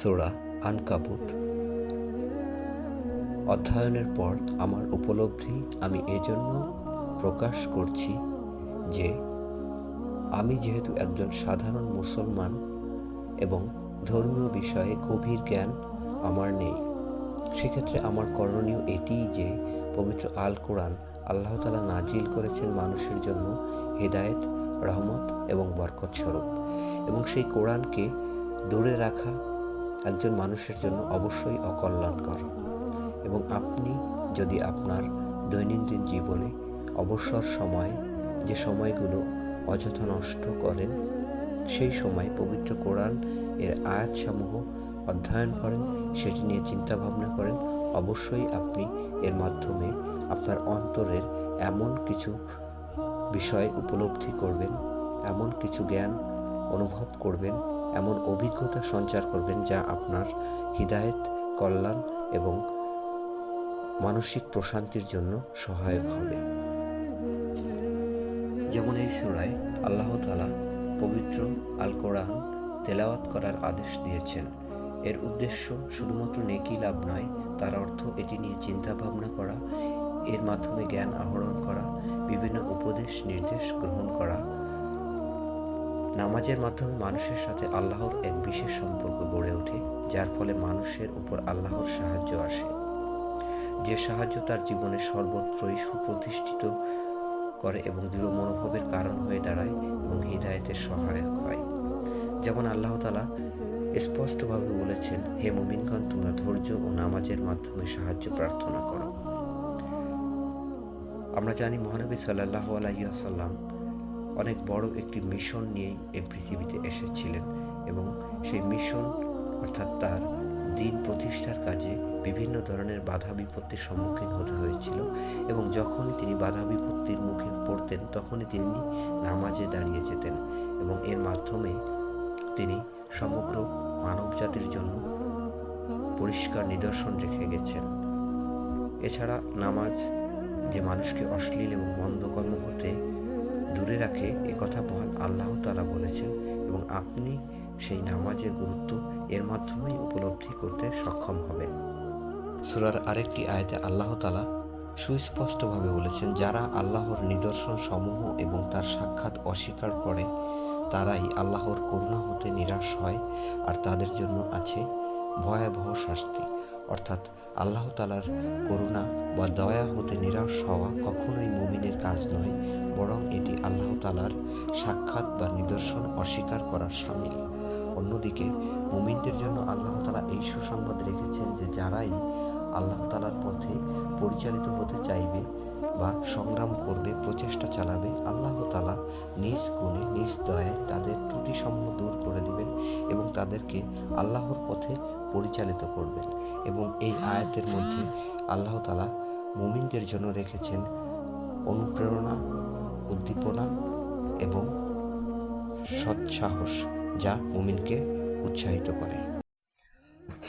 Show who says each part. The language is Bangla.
Speaker 1: সোরা আনকাবুত। অধ্যয়নের পর আমার উপলব্ধি আমি এজন্য প্রকাশ করছি যে আমি যেহেতু একজন সাধারণ মুসলমান এবং ধর্মীয় বিষয়ে গভীর জ্ঞান আমার নেই, সেক্ষেত্রে আমার করণীয় এটিই যে পবিত্র আল কোরআন আল্লাহ তালা নাজিল করেছেন মানুষের জন্য হেদায়েত, রহমত এবং বরকত স্বরূপ এবং সেই কোরআনকে দূরে রাখা একজন মানুষের জন্য অবশ্যই অকল্যাণকর। এবং আপনি যদি আপনার দৈনন্দিন জীবনে অবসর সময় যে সময়গুলো অযথা নষ্ট করেন, সেই সময় পবিত্র কোরআন এর আয়াতসমূহ অধ্যয়ন করেন, সেটি নিয়ে চিন্তা ভাবনা করেন, অবশ্যই আপনি এর মাধ্যমে আপনার অন্তরের এমন কিছু বিষয় উপলব্ধি করবেন, এমন কিছু জ্ঞান অনুভব করবেন এমন অভিজ্ঞতা সঞ্চার করবেন যা আপনার হৃদায়ত, কল্যাণ এবং মানসিক প্রশান্তির জন্য সহায়ক হবে। যেমন এই সুরায় আল্লাহ তালা পবিত্র আল কোরআন তেলাওয়াত করার আদেশ দিয়েছেন। এর উদ্দেশ্য শুধুমাত্র নেকি লাভ নয়, তার অর্থ এটি নিয়ে চিন্তা ভাবনা করা, এর মাধ্যমে জ্ঞান আহরণ করা, বিভিন্ন উপদেশ নির্দেশ গ্রহণ করা নামাজের মাধ্যমে মানুষের সাথে আল্লাহর এক বিশেষ সম্পর্ক গড়ে ওঠে, যার ফলে মানুষের উপর আল্লাহর সাহায্য আসে। যে সাহায্য তার জীবনে সর্বত্রই সুপ্রতিষ্ঠিত করে এবং দৃঢ় মনোভাবের কারণ হয়ে দাঁড়ায় এবং হৃদায়তের সহায়ক হয়। যেমন আল্লাহ তালা স্পষ্টভাবে বলেছেন, হে মুমিনগণ, তোমরা ধৈর্য ও নামাজের মাধ্যমে সাহায্য প্রার্থনা করো। আমরা জানি মহানবী সাল্লাহ আলাইসাল্লাম অনেক বড় একটি মিশন নিয়েই এই পৃথিবীতে এসেছিলেন এবং সেই মিশন, অর্থাৎ তার দিন প্রতিষ্ঠার কাজে বিভিন্ন ধরনের বাধা বিপত্তির সম্মুখীন হতে হয়েছিল এবং যখনই তিনি বাধা বিপত্তির মুখে পড়তেন, তখনই তিনি নামাজে দাঁড়িয়ে যেতেন এবং এর মাধ্যমে তিনি সমগ্র মানবজাতির জন্য পরিষ্কার নিদর্শন রেখে গেছেন। এছাড়া নামাজ যে মানুষকে অশ্লীল এবং মন্দ কর্ম হতে দূরে রাখে, এ কথা মহান আল্লাহ তালা বলেছেন এবং আপনি সেই নামাজের গুরুত্ব এর মাধ্যমেই উপলব্ধি করতে সক্ষম হবেন। সুরার আরেকটি আয়তে আল্লাহ তালা সুস্পষ্টভাবে বলেছেন, যারা আল্লাহর নিদর্শন সমূহ এবং তার সাক্ষাৎ অস্বীকার করে, তারাই আল্লাহর করুণা হতে নিরাশ হয় আর তাদের জন্য আছে ভয়াবহ শাস্তি। অর্থাৎ আল্লাহ তালার করুণা বা দয়া হতে নিরাশ হওয়া কখনোই মুমিনের কাজ নয়, বরং এটি আল্লাহ তালার সাক্ষাৎ বা নিদর্শন অস্বীকার করার সামিল। অন্যদিকে, মুমিনদের জন্য আল্লাহ তালা এই সুসংবাদ রেখেছেন যে যারাই আল্লাহ তালার পথে পরিচালিত হতে চাইবে বা সংগ্রাম করবে, প্রচেষ্টা চালাবে, আল্লাহ তালা নিজ গুণে, নিজ দয়ায় তাদের ত্রুটিসমূহ দূর করে দিবেন এবং তাদেরকে আল্লাহর পথে পরিচালিত করবেন। এবং এই আয়াতের মধ্যে আল্লাহ তালা মুমিনদের জন্য রেখেছেন অনুপ্রেরণা, উদ্দীপনা এবং সৎসাহস যা মুমিনকে উৎসাহিত করে।